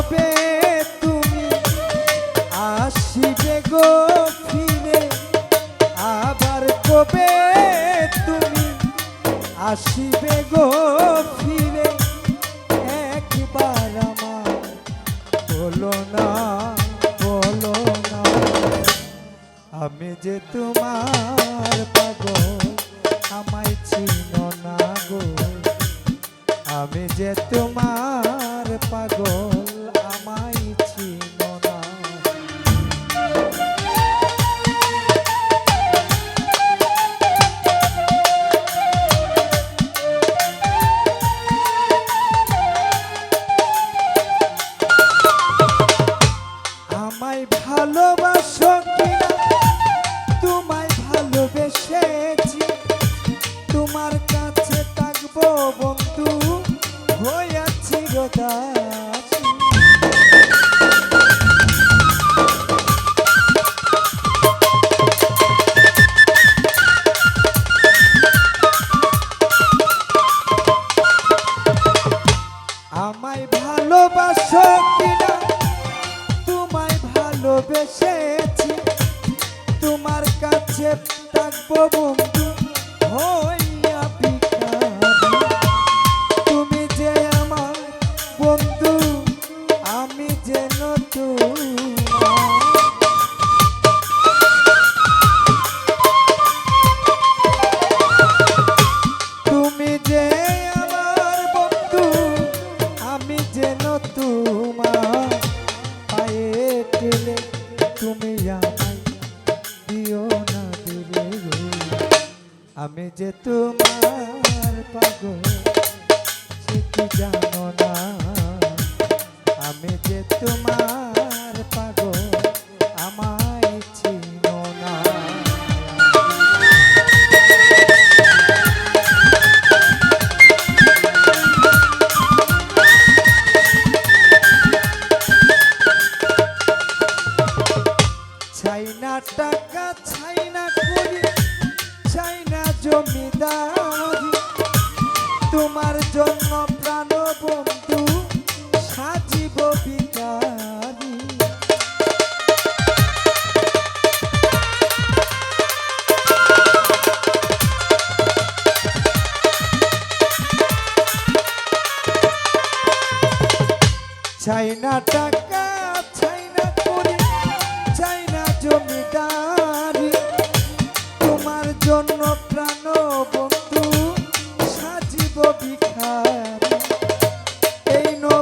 কবে তুমি আসিবে গো ফিরে? আবার কবে তুমি আসিবে গো ফিরে? একবার আমার বলো না বলো না। আমি যে তোমার পাগল, আমায় চিনো না গো। আমি যে তোমার পাগল থাকব বন্ধু হইয়াছি রোদাসী আমায় ভালোবাসো তোমায় ভালোবেসেছি। তোমার কাছে থাকব বন্ধু। তোমার পায়ে টেলে তুমি দিও না আমি যে তোমার পাগল, সে কি জানো না? আমি যে তোমার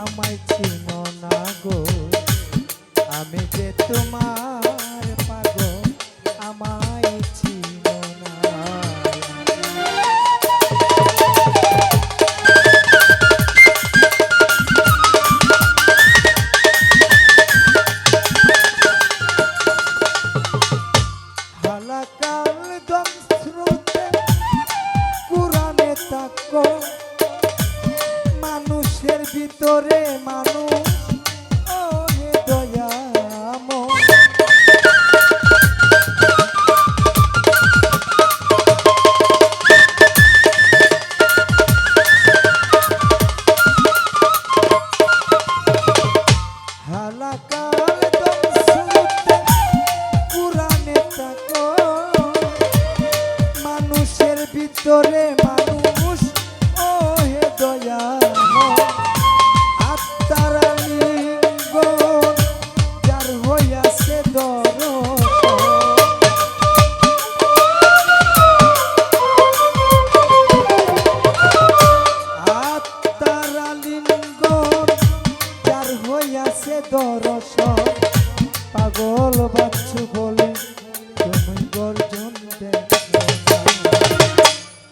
আমায় চিনো না গো আমি যে তোমার ভিতরে মানুষ।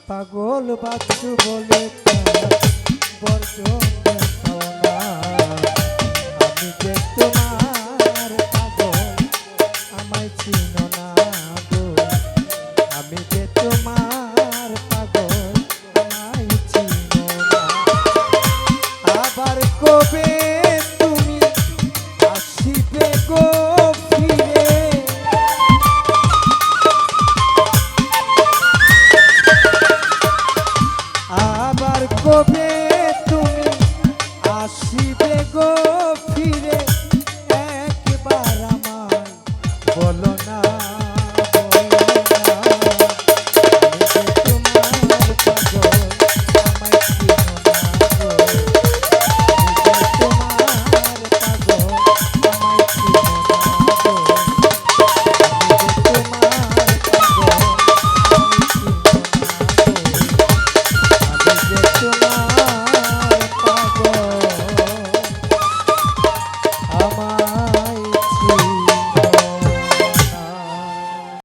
পাগল বাচ্চু বলে আমি যে তোমার পাগল আমায় চিনো শিবে গো ফিরে।